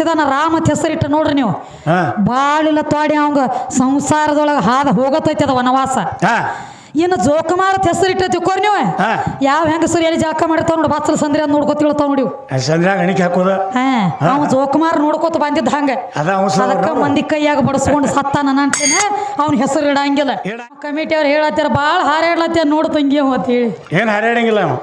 ಇದಾನ ರಾಮ ಹೆಸರಿಟ್ಟ ನೋಡ್ರಿ ನೀವು. ಬಾಳಿಲ್ಲ ತೋಡಿ ಅವಂಗ ಸಂಸಾರದೊಳಗೆ ಹಾದ ಹೋಗತೈತಿ ಅದ ವನವಾಸ ಇನ್ನು ಜೋಕುಮಾರ ಹೆಸರಿಟ್ಟೈತಿ ಹೆಸರಿಟ್ಟ ತಿಕ್ಕೋರಿ ನೀವು ಯಾವ ಹೆಂಗಸರು ಎಲ್ಲಿ ಜಾಕ ಮಾಡ್ತಾವ ನೋಡಿ ಬಾಚಲ ಸಂದ್ರಿ ಅಂತ ನೋಡ್ಕೊತ ಹೇಳ್ತಾವ ನೋಡಿ. ಸಂಧ್ಯಾಗ ಗಣಿಕೆ ಹಾಕೋದ? ಅವ ಜೋಕುಮಾರ್ ನೋಡ್ಕೊತ ಬಂದಿದ್ದ ಹಂಗ. ಅದಕ್ಕ ಮಂದಿ ಕೈಯಾಗ ಬಡಸ್ಕೊಂಡು ಸತ್ತ ನನ್ನ ಅಂತೇನೆ ಅವ್ನ ಹೆಸರು ಇಡಂಗಿಲ್ಲ. ಇಡ- ಕಮಿಟಿ ಅವ್ರು ಹೇಳತ್ತಾರ ಭಾಳ ಹಾರಾಡ್ಲತ್ತಾರ ನೋಡು ತಂಗಿ ಅವ ಅಂತ ಹೇಳಿ ಏನು ಹರಿಯಂಗಿಲ್ಲ ಅವ?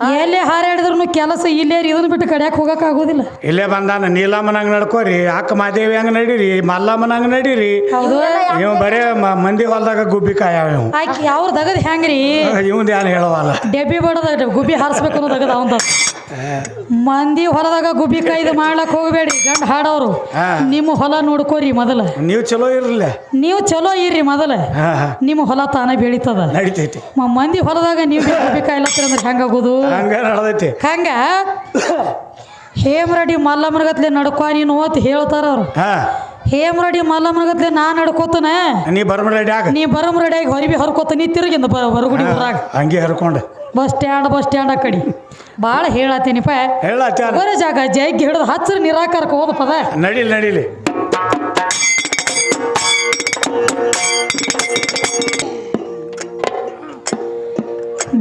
ಎಲ್ಲೇ ಹಾರಾಡಿದ್ರು ಕೆಲಸ ಇಲ್ಲೇ ಇದನ್ನ ಬಿಟ್ಟು ಕಡ್ಯಾಕ್ ಹೋಗಕ್ ಆಗೋದಿಲ್ಲ. ಇಲ್ಲೇ ಬಂದಾನ ನೀಲಮ್ಮನಂಗ ನಡ್ಕೋರಿ ಅಕ್ಕ ಮಾದೇವಿ ಹಂಗ ನಡೀರಿ ಮಲ್ಲಮ್ಮನಂಗ ನಡೀರಿ. ನೀವು ಇವ್ ಬರೇ ಮ- ಮಂದಿ ಹೊಲ್ದಾಗ ಗುಬ್ಬಿ ಕಾಯಾವ ಇವ್. ಆಕಿ ಯಾವ ದಗದ್ ಹೆಂಗ್ರಿ? ಇವಂದ ಯಾರು ಹೇಳವಲ್ಲ. ಡೆಬ್ಬಿ ಬಡದ ಗುಬ್ಬಿ ಹಾರಿಸ್ಬೇಕು ಅನ್ನೋ ದಗದ ಅವಂದ ಮಂದಿ ಹೊಲದಾಗ ಗುಬ್ಬಿ ಕಾಯ್ದು ಮಾಡ್ಲಕ್ ಹೋಗಬೇಡಿ ಗಂಡ ಹಾಡೋರು. ನಿಮ್ಮ ಹೊಲ ನೋಡ್ಕೋರಿ ಮೊದಲ. ನೀವು ಚಲೋ ಇರಲಿಲ್ಲ ನೀವು ಚಲೋ ಇರ್ರಿ ಮೊದಲ. ನಿಮ್ಮ ಹೊಲ ತಾನೇ ಬೆಳೀತದ. ನಡಿತೈತಿ. ಮಂದಿ ಹೊಲದಾಗ ನೀವು ಗುಬ್ಬಿ ಕಾಯ್ಲತ್ತೀರ ಅಂದ್ರೆ ಹೆಂಗಾಗೋದು ಹಂಗ ನಡ್ದೈತಿ. ಹಂಗ? ಹೇಮರಡಿ ಮಲ್ಲಮ್ಮನಗತ್ಲೆ ನಡ್ಕೊ ನೀನು ಅಂತ ಹೇಳ್ತಾರ ಅವ್ರು. ಹೇಮರಡಿ ಮಲ್ಲಮ್ಮನಗತ್ಲೆ ನಾನು ನಡ್ಕೋತನ ನೀ ಬರ್ಮ ರೆಡಿ ಆಗ. ನೀ ಬರಮ್ ರೆಡಿಯಾಗಿ ಹೊರಬಿ ಹೊರ್ಕೋತ ನೀ ತಿರುಗಿಂದ ಬರಗುಡಿ ಹೊರಗುಡಿ ಊರಾಗ. ಹಂಗೆ ಹರ್ಕೊಂಡು. ಬಸ್ ಸ್ಟ್ಯಾಂಡ್ ಬಸ್ ಸ್ಟ್ಯಾಂಡ್ ಕಡಿ. ಭಾಳ ಹೇಳತ್ತೀನಿಪ್ಪ ಹೇಳ ಬರೋ ಜಾಗ ಜೈಗೆ ಹಿಡಿದು ಹಚ್ಚರು ನಿರಾಕಾರಕ್ಕೆ ಹೋದ ಪದ ನಡೀಲಿ ನಡೀಲಿ.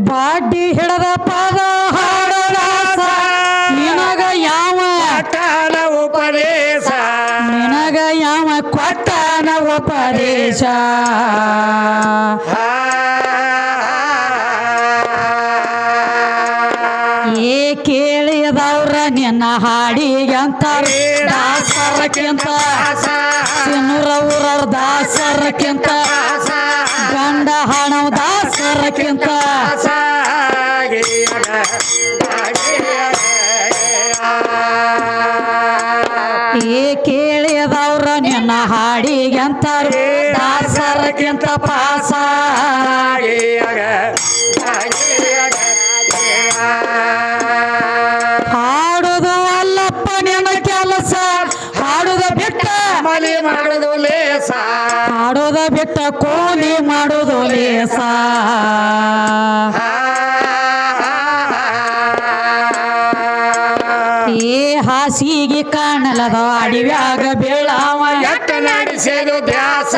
ಬಾಡಿ ಹಿಡದ ಪದ ಉಪದೇಶ ಏ ಕೇಳಿದವ್ರ ನಿನ್ನ ಹಾಡಿಗಂತ ದಾಸರಕ್ಕಿಂತ ಸಿನ್ನೂರ ಊರವ್ರ ದಾಸರಕ್ಕಿಂತ ದಾಸರಕ್ಕಿಂತ ಪಾಸ ಹಾಡುದು ಅಲ್ಲಪ್ಪ ನಿನ್ನ ಕೆಲಸ ಹಾಡುದ ಬಿಟ್ಟ ಮಲಿ ಮಾಡುದು ಲೇಸ. ಹಾಡುದ ಬಿಟ್ಟ ಕೋಲಿ ಮಾಡುದು ಲೇಸ. ಏ ಹಾಸಿಗೆ ಕಾಣಲದ ಅಡಿವ್ಯಾಗ ಬೀಳಾವ. ಎಟ್ಟ ನಡೆಸಿದು ದ್ಯಾಸ.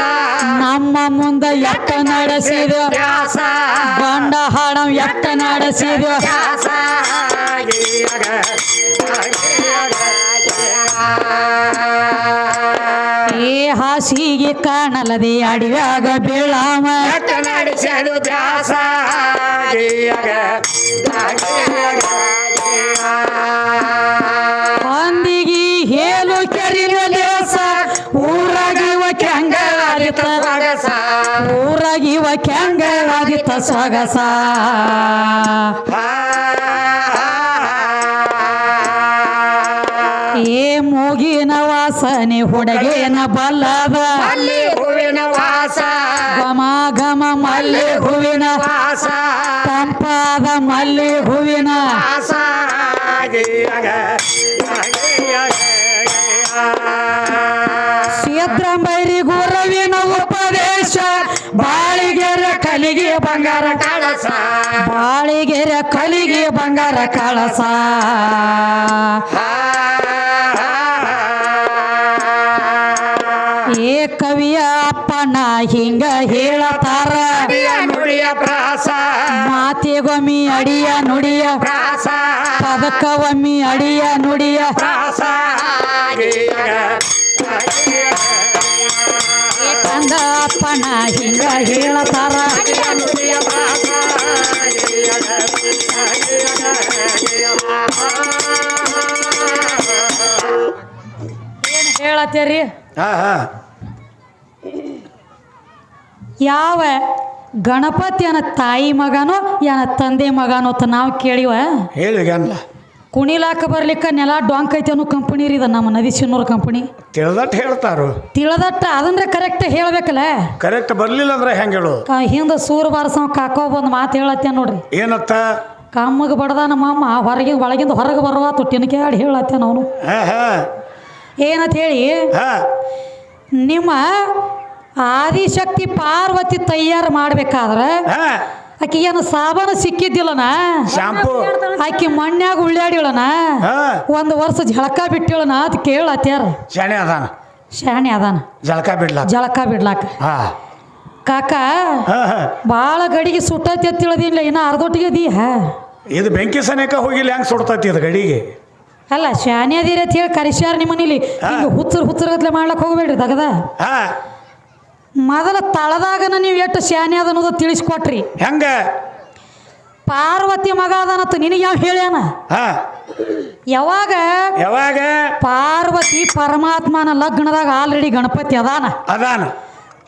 ನಮ್ಮ ಮುಂದ ಎಟ್ಟ ನಡೆಸಿದ ಬಂಡ ಹಾಡ ಎಟ್ಟ ನಡೆಸಿದ ಏ ಹಾಸಿಗೆ ಕಾಣಲದೆ ಬೀಳಾಮ. ನಡೆಸಲು ದಾಸ ಊರಾಗಿವ ಕೆಂಗಾದಿತ ಸೊಗಸ. ಏ ಮೂಗಿನ ವಾಸನೆ ಹುಡುಗೇನ ಬಲ್ಲದ. ಅಲ್ಲಿ ಹೂವಿನ ವಾಸ. ಗಮ ಗಮ ಮಲ್ಲಿ ಹೂವಿನ ವಾಸ. ತಂಪಾದ ಮಲ್ಲಿ ಹೂವಿನ ವಾಸ. ಸಿದ್ರಂಬೈರಿ ಗುರುವಿನ ಉಪದೇಶ ಕಲಿಗೆ ಬಂಗಾರ ಕಳಸ. ಏ ಕವಿಯ ಅಪ್ಪನ ಹಿಂಗ ಹೇಳತಾರ. ನುಡಿಯ ಪ್ರಾಸ. ಮಾತಿಗೊಮ್ಮಿ ಅಡಿಯ ನುಡಿಯ. ಪ್ರಾಸ. ಪದಕವಮ್ಮಿ ಅಡಿಯ ನುಡಿಯ. ಪ್ರಾಸ. ಕಂದ ಅಪ್ಪನ ಹಿಂಗ ಹೇಳತಾರ. ನುಡಿಯ ಪ್ರಾಸ. ಏನ್ ಹೇಳತ್ತೀರಿ ಯಾವ ಗಣಪತಿ ಗಣಪತಿಯನ ತಾಯಿ ಮಗನೋ ಯಾನ ತಂದೆ ಮಗನೋ ಅಂತ ನಾವು ಕೇಳಿವ? ಹೇಳಿ ಕುಣಿಲಾಕ ಬರ್ಲಿಕ್ಕ ನೆಲ ಡೊಂಕ್ ಐತಿ ಅನ್ನೋ ಕಂಪನಿ ರೀ ಇದು ನಮ್ಮ ನದಿ ಸಿನ್ನೂರು ಕಂಪನಿ ತಿಳದಟ್ಟ ಹೇಳ್ತಾರು. ತಿಳದಟ್ಟ ಅದಂದ್ರೆ ಕರೆಕ್ಟ್ ಹೇಳ್ಬೇಕಲ್ಲ? ಕರೆಕ್ಟ್ ಬರ್ಲಿಲ್ಲ ಅಂದ್ರೆ ಹೆಂಗ್ ಹೇಳು? ಕ- ಹಿಂದ ಸೂರ್ ಬಾರಸವ ಕಾಕೋ ಬಂದು ಮಾತು ಹೇಳತ್ತೆ ನೋಡ್ರಿ. ಏನತ್ತ? ಕಮ್ಮಗ ಬಡದ ನಮ್ಮ ಅಮ್ಮ ಹೊರಗಿಂದ ಒಳಗಿಂದ ಹೊರಗೆ ಬರುವ ತುಟ್ಟಿನಕ್ಕೆ ಕೇಳಿ ಹೇಳತ್ತೆ ಅವನು. ಹಾ ಹಾ. ಏನಂತ ಹೇಳಿ? ಹಾ. ನಿಮ್ಮ ಆದಿಶಕ್ತಿ ಪಾರ್ವತಿ ತಯಾರು ಮಾಡ್ಬೇಕಾದ್ರೆ ಹಾ. ಆಕಿ ಏನು ಸಾಬಾನು ಸಿಕ್ಕಿದ್ದಿಲ್ಲನ? ಶಾಂಪೂ. ಆಕಿ ಮಣ್ಣಾಗ ಉಳ್ಳಾಡಿಳನ ಹಾ. ಒಂದು ವರ್ಷ ಜಳಕ ಬಿಟ್ಟಿಳನ ಅದು ಕೇಳತ್ಯಾರ ಶಾಣೆ ಅದಾನ. ಶಾಣೆ ಅದಾನ. ಜಳಕ ಬಿಡ್ಲಾ ಜಳಕ ಬಿಡ್ಲಾಕ. ಹಾ. ಕಾಕ ಹಾ ಹಾ. ಭಾಳ ಗಡಿಗೆ ಸುಟ್ಟತಿ ಅಂತ ತಿಳಿದಿಲ್ಲ ಇನ್ನು ಅರ್ಧೊಟ್ಟಿಗೆ ಹ ಇದು ಬೆಂಕಿ ಸನೇಕ ಹೋಗಿಲ್ಲ ಹೆಂಗ್ ಸುಡ್ತತಿ ಇದು ಗಡಿಗೆ? ಅಲ್ಲ ಶಾನೆ ಅದೀರಿ ಅಂತ ಹೇಳಿ ಕರಿಸ್ಯಾರ ನಿಮ್ಮನೇಲಿ. ಹುಚ್ಚರ್ ಹಿಂಗೆ ಹುಚ್ಚರು ಹುಚ್ಚರಗತ್ಲೆ ಮಾಡ್ಲಕ್ಕೆ ಹೋಗ್ಬೇಡ್ರಿ ತಗದ ಹಾ. ಮೊದಲ ತಳದಾಗನ ನೀವು ಎಷ್ಟು ಶಾನೆ ಅದ ಅನ್ನೋದು ತಿಳಿಸ್ಕೊಟ್ರಿ. ಹೆಂಗ? ಪಾರ್ವತಿ ಮಗ ಅದಾನತ್ತ ನಿನಗೆ ಯಾವ ಹೇಳ್ಯಾನ? ಹಾ. ಯಾವಾಗ? ಯಾವಾಗ? ಪಾರ್ವತಿ ಪರಮಾತ್ಮನ ಲಗ್ನದಾಗ ಆಲ್ರೆಡಿ ಗಣಪತಿ ಅದಾನ. ಅದಾನ.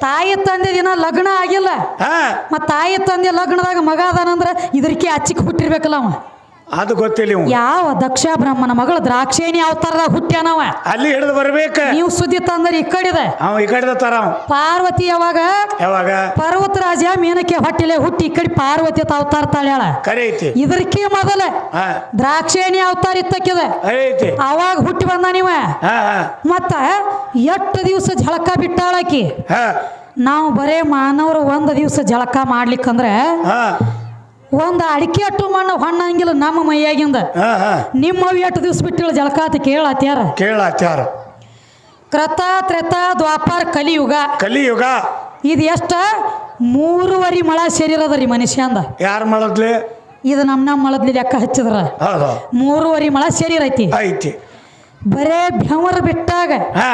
ತಾಯಿ ತಂದೆ ದಿನ ಲಗ್ನ ಆಗಿಲ್ಲ. ಹಾ. ಮತ್ತು ತಾಯಿ ತಂದೆ ಲಗ್ನದಾಗ ಮಗ ಅದಾನಂದ್ರೆ ಇದಕ್ಕೆ ಅಚ್ಚಿಕ್ ಬಿಟ್ಟಿರ್ಬೇಕಲ್ಲ ಅವ. ಅದು ಗೊತ್ತಿಲ್ಲ ಯಾವ ದಕ್ಷ ಬ್ರಹ್ಮನ ಮಗಳು ದ್ರಾಕ್ಷೇಣಿ ಅವತಾರದಾಗ ಹುಟ್ಟ್ಯಾನವ ಅಲ್ಲಿ ಹಿಡಿದು ಬರ್ಬೇಕ. ನೀವು ಸುದ್ದಿ ತಂದ್ರೆ ಈ ಕಡೆ ಅವ ಈ ಕಡೆ ತರ ಅವ ಪಾರ್ವತಿ ಯಾವಾಗ? ಯಾವಾಗ? ಪರ್ವತರಾಜ ಮೇನಕ್ಕೆ ಹೊಟ್ಟಿಲೆ ಹುಟ್ಟಿ ಈ ಕಡೆ ಪಾರ್ವತಿ ಅಂತ ಅವತಾರ ತಾಳ್ಯಾಳ ಕರೆ ಐತಿ. ಇದಕ್ಕೆ ಮೊದಲ ಹಾ. ದ್ರಾಕ್ಷೇಣಿ ಅವತಾರ ಇತ್ತಕ್ಕಿದೆ? ಐತಿ. ಅವಾಗ ಹುಟ್ಟಿ ಬಂದ ನೀವ? ಹಾ ಹಾ. ಮತ್ತ ಎಷ್ಟು ದಿವಸ ಜಳಕ ಬಿಟ್ಟಾಳಕಿ? ಹಾ. ನಾವು ಬರೇ ಮಾನವರು ಒಂದು ದಿವಸ ಜಳಕ ಮಾಡ್ಲಿಕ್ಕಂದ್ರೆ ಹಾ. ಒಂದು ಅಡಿಕೆ ಅಟ್ಟು ಮಣ್ಣು ಹೊಣ್ಣಂಗಿಲ್ಲ ನಮ್ಮ ಮೈಯಾಗಿಂದ. ಹಾ ಹಾ. ನಿಮ್ಮ ಅವ್ ಎಷ್ಟು ದಿವಸ ಬಿಟ್ಟಿಳ ಜಳಕ ಹತ್ಯಾರ ಕೇಳತ್ಯಾರ ಕೇಳಾಚಾರ ಕ್ರತ ತ್ರೆತ ದ್ವಾಪಾರ ಕಲಿಯುಗ. ಕಲಿಯುಗ. ಇದು ಎಷ್ಟ? ಮೂರುವರಿ ಮಳ ಸೇರಿರೋದ ರೀ ರೀ ಮನುಷ್ಯಂದ. ಯಾರು ಮಳದ್ಲಿ? ಇದು ನಮ್ಮ ನಮ್ಮ ಮಳದ್ಲಿ ಲೆಕ್ಕ ಹಚ್ಚಿದ್ರ. ಮೂರುವರಿ ಮಳ ಸೇರಿರೈತಿ. ಐತಿ. ಐತಿ ಬರೇ ಬೆವರ್ ಬಿಟ್ಟಾಗ ಹಾ.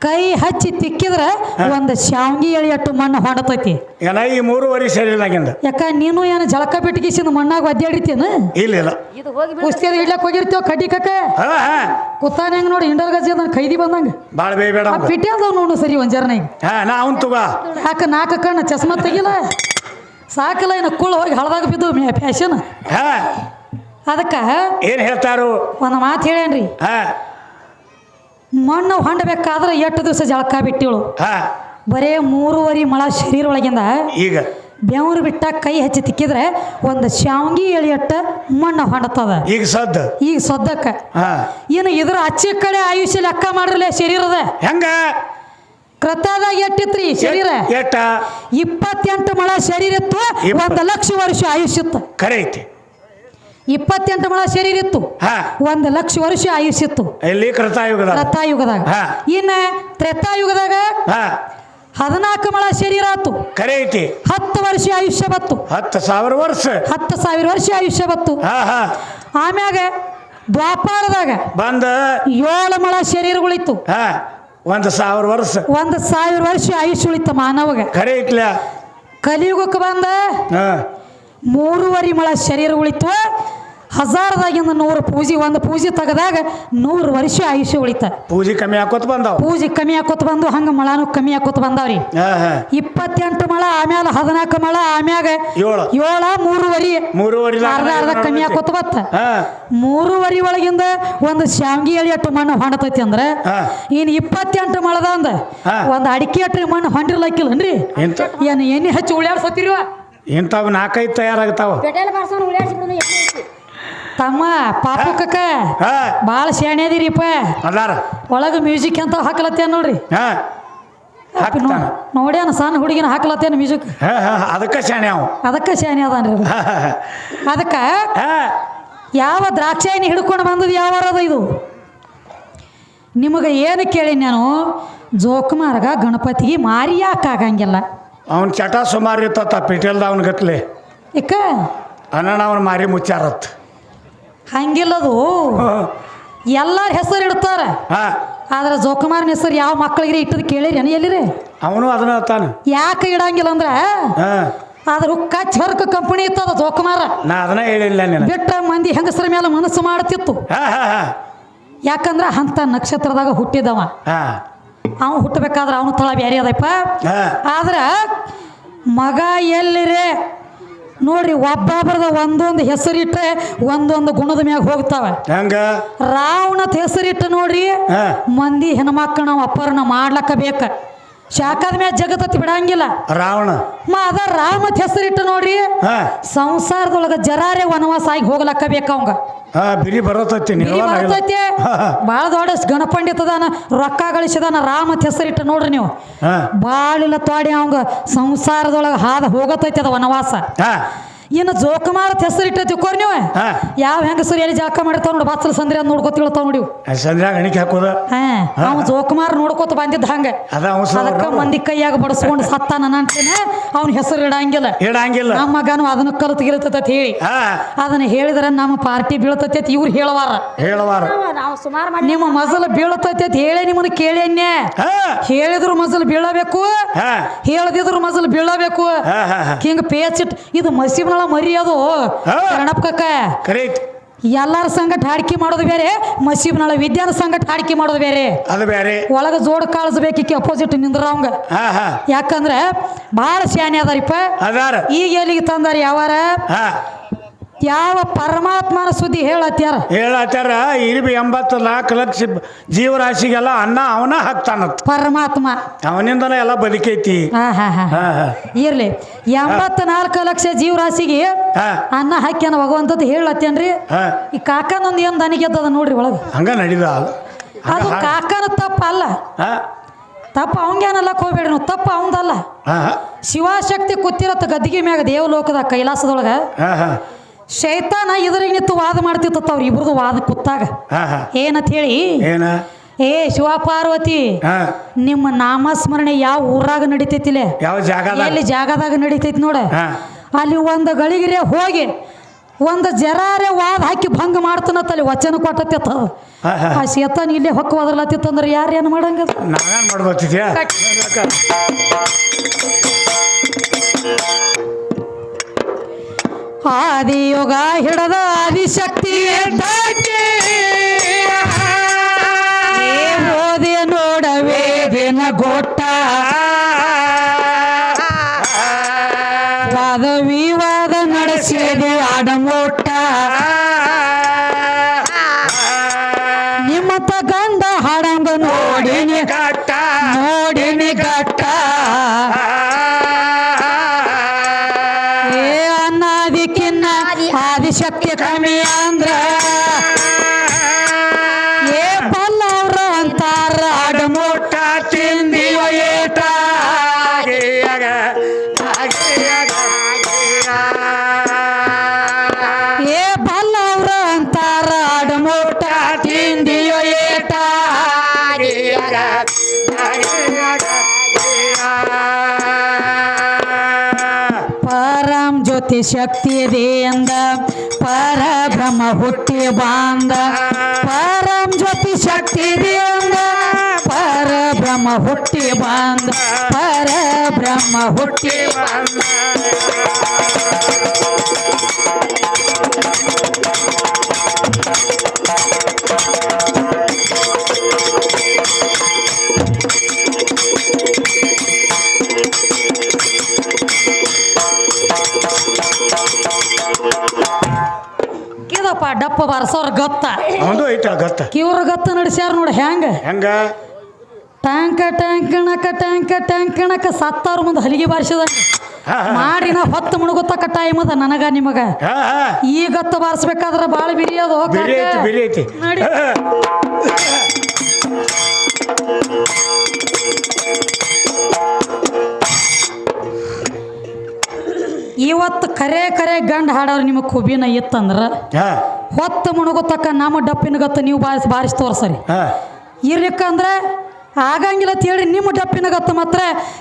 ಕೈ ಹಚ್ಚಿ ತಿಕ್ಕಿದ್ರೆ ಒಂದು ಶಾವ್ಗಿ ಎಳಿ ಅಟ್ಟು ಮಣ್ಣು ಹೊಡತೈತಿ. ಏನ ಈ ಮೂರುವರೆ ಶರೀರದಾಗಿಂದ ಯಾಕ ನೀನು ಏನು ಜಳಕ ಬಿಟ್ಟಿಗಿಸಿದ ಮಣ್ಣಾಗ ಒದ್ದಾಡಿರ್ತೇನ ಇಲ್ಲ ಇಲ್ಲ. ಕುಸ್ತಿಯದ ಇಡ್ಲಕ್ ಹೋಗಿರ್ತೇವ ಕಡ್ಡಿ ಕಕ್ಕ? ಹಾ ಹಾ. ಕುತ್ತಾನ ಹೆಂಗ್ ನೋಡಿ ಇಂಡರ್ ಗಜ ಅದನ್ನ ಖೈದಿ ಬಂದಂಗ. ಭಾಳ ಬೇಬೇಡ ಆ ಪಿಟಿ ಅದಾವ ನೋಡು ಸರಿ ಒಂದ್ ಜರ್ನಾಗ ಹಾ ನಾ ಅವನ್ ತಗೋ. ಯಾಕ ನಾಲ್ಕು ಕಣ್ಣ ಚಸ್ಮ ತೆಗಿಲ್ಲ ಸಾಕಲ್ಲ ಇನ್ನು ಕುಳ್ಳ ಹೋಗಿ ಹಳದಾಗ ಬಿದ್ದು ಫ್ಯಾಷನ್. ಹಾ. ಅದಕ್ಕೆ ಏನ್ ಹೇಳ್ತಾರು? ಒಂದು ಮಾತು ಹೇಳೇನ್ರಿ ಹಾ. ಮಣ್ಣು ಹೊಂಡಬೇಕಾದ್ರೆ ಎಷ್ಟು ದಿವಸ ಜಳಕ ಬಿಟ್ಟಿಳು ಹಾ. ಬರೇ ಮೂರುವರೆ ಮಳ ಶರೀರ ಒಳಗಿಂದ ಈಗ. ಬೆವರು ಬಿಟ್ಟ ಕೈ ಹಚ್ಚಿ ತಿಕ್ಕಿದ್ರೆ ಒಂದು ಶಾವಂಗಿ ಎಳಿಯಟ್ಟ ಮಣ್ಣು ಹೊಂಡತದ ಈಗ ಸದ್ದ. ಈಗ ಸದ್ದಕ್ಕ. ಹಾ. ಇನ್ನು ಇದ್ರ ಅಚ್ಚಿ ಕಡೆ ಆಯುಷ್ಯ ಲೆಕ್ಕ ಮಾಡ್ರಲ್ಲ ಶರೀರದ. ಹೆಂಗ? ಕೃತದಾಗ ಎಟ್ಟಿತ್ರಿ ಶರೀರ? ಎಟ್ಟ? ಇಪ್ಪತ್ತೆಂಟು ಮಳ ಶರೀರ ಇತ್ತು ಇಪ್ಪ- ಒಂದು ಲಕ್ಷ ವರ್ಷ ಆಯುಷ್ಯ ಇತ್ತು ಖರೆ ಐತಿ. ಇಪ್ಪತ್ತೆಂಟು ಮಳ ಶರೀರ ಇತ್ತು. ಒಂದ್ ಲಕ್ಷ ವರ್ಷ ಆಯುಷ್ಯ ಇತ್ತು. ಎಲ್ಲಿ? ಕೃತಾಯುಗದ ಕೃತಾಯುಗದಾಗ. ಇನ್ನ ತ್ರೇತಾಯುಗದಾಗ ಹಾ. ಹದಿನಾಲ್ಕು ಮಳ ಶರೀರ ಆತು ಖರೆ ಐತಿ. ಹತ್ತು ವರ್ಷ ಆಯುಷ್ಯ ಬತ್ತು ಹತ್ತು ಸಾವಿರ ವರ್ಷ. ಹತ್ತು ಸಾವಿರ ವರ್ಷ ಆಯುಷ್ಯ ಬತ್ತು ಹಾ ಹಾ. ಆಮ್ಯಾಗ ದ್ವಾಪಾರದಾಗ ಬಂದ. ಏಳು ಮಳ ಶರೀರಗಳಿತ್ತು. ಹಾ. ಒಂದು ಸಾವಿರ ವರ್ಷ. ಒಂದು ಸಾವಿರ ವರ್ಷ ಆಯುಷ್ಯ ಉಳಿತು ಮಾನವಗ. ಖರೆ ಐತ್ಲ. ಕಲಿಯುಗಕ್ಕೆ ಬಂದ ಹಾ. ಮೂರುವರೆ ಮಳ ಶರೀರ ಉಳಿತು. ಹಜಾರದಾಗಿಂದ ನೂರು ಪೂಜೆ ಒಂದು ಪೂಜೆ ತೆಗೆದಾಗ ನೂರು ವರ್ಷ ಆಯುಷ್ಯ ಉಳಿತ. ಪೂಜೆ ಕಮ್ಮಿ ಹಾಕೋತ ಬಂದಾವ? ಪೂಜೆ ಕಮ್ಮಿ ಹಾಕೋತ ಬಂದು ಹಂಗ ಮಳಾನು ಕಮ್ಮಿ ಹಾಕೋತ ಬಂದಾವ್ರಿ. ಇಪ್ಪತ್ತೆಂಟು ಮಳ ಆಮ್ಯಾಲ ಹದಿನಾಲ್ಕು ಮಳ ಆಮ್ಯಾಗ ಏಳು. ಮೂರುವರಿ. ಮೂರುವರೆ ಅರ್ಧ ಅರ್ಧ ಕಮ್ಮಿ ಹಾಕೋತ ಬತ್ತ. ಮೂರುವರಿ ಒಳಗಿಂದ ಒಂದು ಶಾವ್ಗಿ ಎಳಿ ಅಟ್ಟು ಮಣ್ಣು ಹೊಂಡತೈತಿ ಅಂದ್ರೆ ಇನ್ ಇಪ್ಪತ್ತೆಂಟು ಮಳದ ಅಂದ ಒಂದು ಅಡಿಕೆ ಅಟ್ರಿ ಮಣ್ಣು ಹೊಂಡಿರ್ಲಕ್ಕಿಲ್ಲನ್ರಿ? ಏನ್ ಏನು ಎಣ್ಣೆ ಹಚ್ಚಿ ಉಳ್ಯಾಡ್ಸತ್ತೀರಿವ ಇಂಥವು ನಾಲ್ಕೈದು ತಯಾರಾಗ್ತಾವ. ಪೆಟ್ರೋಲ್ ಬಾರ್ಸೋನು ಉಳಿಯಾಡ್ಸಿಬಿಡೋನು ಎಣ್ಣೆ ಐತಿ ತಮ್ಮ ಪಾಪಕ್ಕ ಹಾ ಭಾಳ ಶಾಣೆ ಅದಿರಿಪ್ಪ. ಅದಾರ. ಒಳಗೆ ಮ್ಯೂಸಿಕ್ ಅಂತ ಹಾಕ್ಲತ್ತೇನ್ ನೋಡ್ರಿ? ಹಾ. ಹಾಕ್ತಾನ. ನೋಡ್ಯಾನ ಸಣ್ಣ ಹುಡುಗಿನ ಹಾಕ್ಲತ್ತೇನು ಮ್ಯೂಸಿಕ್? ಹಾ ಹಾ ಅದಕ್ಕೆ ಶಾಣೆ ಅವ. ಅದಕ್ಕೆ ಶಾಣೆ ಅದಾನ್ರಿ ಅದು. ಹಾ ಹಾ ಅದಕ್ಕೆ ಹಾ. ಯಾವ ದ್ರಾಕ್ಷಾಯಿನಿ ಹಿಡ್ಕೊಂಡು ಬಂದದ್ದು ಯಾವ ಅದ ಇದು? ನಿಮಗೆ ಏನು ಕೇಳಿ ನಾನು? ಜೋಕುಮಾರ್ಗ ಗಣಪತಿಗೆ ಮಾರಿ ಯಾಕೆ ಆಗಂಗಿಲ್ಲ ಅವನ ಚಟ ಸುಮಾರು ಇರ್ತತ್ತ ಪಿಟೇಲ್ದ ಅವನ ಗತ್ಲೆ ಇಕ್ಕ ಅಣ್ಣ ಅವನ ಮಾರಿ ಮುಚ್ಚಾರತ್. ಹಂಗಿಲ್ಲದು. ಎಲ್ಲರ ಹೆಸರು ಇಡ್ತಾರ? ಹಾ. ಆದ್ರೆ ಜೋಕುಮಾರ್ನ ಹೆಸರು ಯಾವ ಮಕ್ಕಳಿಗೆ ಇಟ್ಟದ ಕೇಳಿರಿ ಎಲ್ಲಿರಿ? ಅವನು ಅದನ್ನ ತಾನ. ಯಾಕೆ ಇಡಂಗಿಲ್ಲ ಅಂದ್ರೆ? ಹಾಂ. ಆದ್ರ ಕಚ್ ಹರ್ಕ ಕಂಪನಿ ಇತ್ತದ ಜೋಕುಮಾರ. ನಾ ಅದನ್ನ ಹೇಳಿಲ್ಲ ಬಿಟ್ಟ ಮಂದಿ ಹೆಂಗಸರ ಮೇಲೆ ಮನಸ್ಸು ಮಾಡ್ತಿತ್ತು. ಹಾ ಹಾ ಹಾ. ಯಾಕಂದ್ರೆ ಅಂಥ ನಕ್ಷತ್ರದಾಗ ಹುಟ್ಟಿದವ. ಹಾ. ಅವ ಹುಟ್ಟಬೇಕಾದ್ರೆ ಅವನು ತಳ ಬ್ಯಾರಿ ಅದಪ್ಪ ಆದ್ರೆ ಮಗ ಎಲ್ಲಿರೇ? ನೋಡ್ರಿ ಒಬ್ಬೊಬ್ಬರದ ಒಂದೊಂದು ಹೆಸರಿಟ್ಟ ಒಂದೊಂದು ಗುಣದ ಮ್ಯಾಗ ಹೋಗ್ತಾವ. ರಾವಣದ ಹೆಸರಿಟ್ಟ ನೋಡ್ರಿ ಮಂದಿ ಹೆಣ್ಮಕ್ಳು ನಾವು ಅಪ್ಪರನ್ನ ಮಾಡ್ಲಕ್ಕ ಬೇಕ. ಶಾಖದ ಮ್ಯಾಗ ಜಗತ್ತತ್ತಿ ಬಿಡಂಗಿಲ್ಲ. ರಾವಣ. ಮ ಅದ ರಾಮತ್ ಹೆಸರಿಟ್ಟು ನೋಡ್ರಿ ಸಂಸಾರದೊಳಗ ಜರಾರೆ ವನವಾಸ ಆಗಿ ಹೋಗ್ಲಕ್ಕ ಬೇಕ ಅವಂಗ. ಹಾ ಬಿರಿ ಬರತೈತಿ ಬಿರಿ. ಭಾಳ ದೊಡ್ಡ ಗಣಪಂಡಿತದಾನ ರೊಕ್ಕ ಗಳಿಸಿದಾನ ರಾಮತ್ ಹೆಸರಿಟ್ಟು ನೋಡ್ರಿ ನೀವು. ಬಾಳಿಲ್ಲ ತೋಡಿ ಅವಂಗ ಸಂಸಾರದೊಳಗೆ ಹಾದ ಹೋಗತೈತಿ ಅದ ವನವಾಸ. ಇನ್ನು ಮಾಡತ್ ಹೆಸರು ಇಟ್ಟ ತಿಕ್ಕೋರಿ ನೀವು. ಯಾವ ಹೆಂಗಸರು ಎಲ್ಲಿ ಜಾಕ ಮಾಡಿರ್ತಾವ ನೋಡಿ ಬಾತ್ರ ಸಂದ್ರಿ ಅಂತ ನೋಡಿ ಗಣಿಕೆ ಹಾಕೋದ? ಅವ ಜೋಕುಮಾರ್ ನೋಡ್ಕೊತ ಬಂದಿದ್ದ ಹಂಗ. ಅದ ಅವ್ನ್ ಸರ್. ಅದಕ್ಕ ಮಂದಿ ಕೈಯಾಗ ಬಡಸ್ಕೊಂಡು ಸತ್ತ ನನ್ನ ಅಂತೇನೆ ಅವ್ನ ಹೆಸರು ಇಡಂಗಿಲ್ಲ. ಇಡಂಗಿಲ್ಲ. ನಮ್ಮ ಮಗನು ಅದನ್ನ ಕಲಿತು ಗಿಲತೈತಿ ಅಂತ ಹೇಳಿ. ಅದನ್ನ ಹೇಳಿದ್ರೆ ನಮ್ಮ ಪಾರ್ಟಿ ಬೀಳ್ತೈತಿ ಅಂತ ಇವ್ರು ಹೇಳವಾರ. ಹೇಳವಾರ. ನಾವು ಸುಮಾರು ಮಾಡಿ ನಿಮ್ಮ ಮಜಲ್ ಬೀಳತೈತಿ ಅಂತ ಹೇಳಿ ನಿಮ್ಮನ್ನ ಕೇಳೇನ್ಯ ಹೇಳಿದ್ರು ಮಜಲ್ ಬೀಳಬೇಕು. ಹೇಳದಿದ್ರು ಮಜಲ್ ಬೀಳಬೇಕು. ಹಿಂಗ ಪೇಚಿಟ್ ಇದು ಮಸೀಬ್ನಳ ಮರಿ ಅದು. ಹಾ. ಕರ್ಣಪ್ಕಕ್ಕ ಕರೆಕ್ಟ್ ಎಲ್ಲಾರ ಸಂಗಟ ಹಾಡಿಕೆ ಮಾಡೋದು ಬೇರೆ ಮಸೀಬ್ ನಾಳೆ ವಿದ್ಯಾನ ಸಂಗಟ ಹಾಡಿಕೆ ಮಾಡೋದು ಬೇರೆ. ಅದು ಬೇರೆ. ಒಳಗ ಜೋಡ್ ಕಾಳಿಸ್ಬೇಕಿಕ್ಕೆ ಅಪೋಸಿಟ್ ನಿಂದ್ರವಂಗ ಯಾಕಂದ್ರೆ ಭಾಳ ಶಾನೆ ಅದಾರಿಪ್ಪ. ಅದಾರ. ಈಗ ಎಲ್ಲಿಗೆ ತಂದಾರ ಯಾವಾರ? ಯಾವ ಪರಮಾತ್ಮನ ಸುದ್ದಿ ಹೇಳತ್ಯಾರ? ಹೇಳತ್ತಾರ ಇರ್ಬಿ ಎಂಬತ್ತು ನಾಲ್ಕು ಲಕ್ಷ ಜೀವರಾಶಿಗೆಲ್ಲ ಅನ್ನ ಅವನ ಹಾಕ್ತಾನತ್ ಪರಮಾತ್ಮ. ಅವನಿಂದನೇ ಎಲ್ಲ ಬದುಕೈತಿ. ಇರ್ಲಿ ಹಾ ಹಾ. ಇರ್ಲಿ ಎಂಬತ್ನಾಲ್ಕು ಲಕ್ಷ ಜೀವರಾಶಿಗೆ ಹಾ. ಅನ್ನ ಹಾಕ್ಯಾನ ಭಗವಂತದ್ದು ಹೇಳತ್ತೇನ್ರಿ ಹಾ. ಈ ಕಾಕನೊಂದು ಏನು ದನಿಗೆದ್ದದ ನೋಡ್ರಿ ಒಳಗೆ? ಹಂಗ ನಡೀದ ಅದು. ಅದು ಕಾಕನ ತಪ್ಪ ಅಲ್ಲ. ಹಾ. ತಪ್ಪ ಅವಂಗೇನಲ್ಲಕ್ ಹೋಗ್ಬೇಡ್ರಿ ನೀವು ತಪ್ಪ ಅವಂದಲ್ಲ ಹಾ ಶಿವಶಕ್ತಿ ಕೂತಿರತ್ತ ಗದ್ದಿಗೆ ಮ್ಯಾಗ ದೇವಲೋಕದ ಕೈಲಾಸದೊಳಗ ಹಾ ಹಾ. ಶೈತಾನ ಇದ್ರಿಗೆ ನಿಂತು ವಾದ ಮಾಡ್ತಿತ್ತ ಅವ್ರ ಇಬ್ರದು ವಾದ ಕುತ್ತಾಗ. ಏನಂತ ಹೇಳಿ ಏನ? ಏ ಶಿವ ಪಾರ್ವತಿ ನಿಮ್ಮ ನಾಮಸ್ಮರಣೆ ಯಾವ ಊರಾಗ ನಡಿತೈತಿಲೆ? ಎಲ್ಲಿ ಜಾಗದಾಗ ನಡಿತೈತಿ ನೋಡ. ಅಲ್ಲಿ ಒಂದು ಗಳಿಗಿರೆ ಹೋಗಿ ಒಂದು ಜರಾರೆ ವಾದ ಹಾಕಿ ಭಂಗ ಮಾಡ್ತಾನತ್ತ ಅಲ್ಲಿ ವಚನ ಕೊಟ್ಟತ್ತ ಆ ಶೈತಾನ ಇಲ್ಲೇ ಹೊಕ್ಕ ಒದರ್ಲತ್ತಿತ್ತಂದ್ರೆ ಯಾರು ಏನು ಮಾಡಂಗ ನಾವೇನ್ ಮಾಡ್ಬೋತಿದ್ಯಾ ಆದಿಯೋಗ ಹಿಡದ ಆದಿಶಕ್ತಿ ಓದಿ ನೋಡವೇ ದಿನ ಗೊಟ್ಟ. ವಾದ ವಿವಾದ ನಡೆಸಿದೆ ಆಡಮೋಟ ಪರಂ ಜ್ಯೋತಿ ಶಕ್ತಿ ಇದೆ ಎಂದ ಪರಬ್ರಹ್ಮ ಹುಟ್ಟಿ ಬಾಂದ. ಪರಂ ಜ್ಯೋತಿ ಶಕ್ತಿ ಇದೆ ಎಂದ ಪರಬ್ರಹ್ಮ ಹುಟ್ಟಿ ಬಾಂದ. ಪರಬ್ರಹ್ಮ ಹುಟ್ಟಿ ಇದಪ್ಪ ಬಾರಸೋರ್ ಗತ್ತ. ಅವಂದು ಐತ ಗತ್ತ. ಕಿವ್ರ ಗತ್ತ ನಡೆಸ್ಯಾರ ನೋಡಿ ಹೆಂಗ? ಹೆಂಗ? ಟ್ಯಾಂಕ ಟ್ಯಾಂಕಣಕ ಟ್ಯಾಂಕ ಟ್ಯಾಂಕಣಕ ಸತ್ತಾರ ಮುಂದೆ ಹಲಿಗೆ ಬಾರಿಸಿದ ಮಾಡಿ ನಾ ಹೊತ್ತು ಮುಣಗುತ್ತಕ ಟೈಮ್ ಅದ ನನಗ ನಿಮಗ. ಈ ಗತ್ತ ಬಾರಿಸ್ಬೇಕಾದ್ರೆ ಬಾಳ ಬಿರಿ ಅದು ಬಿರಿ ಐತಿ ಬಿರಿ ಐತಿ. ನೋಡಿ. ಇವತ್ತು ಕರೆ ಕರೆ ಗಂಡ ಹಾಡೋರು ನಿಮಗೆ ಕುಬಿನ ಇತ್ತಂದ್ರ? ಹೊತ್ತು ಮುಣುಗುತ್ತಕ್ಕ ನಮ್ಮ ಡಪ್ಪಿನ ಗತ್ತ ನೀವು ಬಾರಿಸ್ ಬಾರಿಸಿ ತೋರ್ಸರಿ. ಹಾ. ಇರ್ಲಿಕ್ಕಂದ್ರೆ ಆಗಂಗಿಲ್ಲ ಅಂತ ಹೇಳಿ ನಿಮ್ಮ ಡಪ್ಪಿನ ಗತ್ತ ಮಾತ್ರ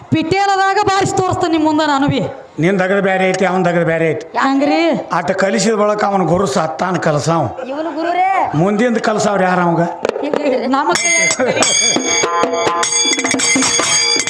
ಪಿಟೇಲದಾಗ ಬಾರಿಸಿ ತೋರಿಸ್ತಾನೆ ನಿಮ್ಮ ಮುಂದೆ ನಾನು ಬಿ. ನಿನ್ ದಗದ ಬೇರೆ ಐತಿ ಅವನ ದಗದ ಬೇರೆ ಐತಿ. ಹಂಗ್ರಿ? ಆಟ ಕಲಿಸಿದ ಬಳಕ ಅವನ ಗುರು ಸತ್ತಾನ ಕಲಸಾವ. ಇವನು ಗುರುರೇ. ಮುಂದಿಂದ ಕಲಸಾವ್ರ ಯಾರ ಅವಂಗ? ನಮಗೆ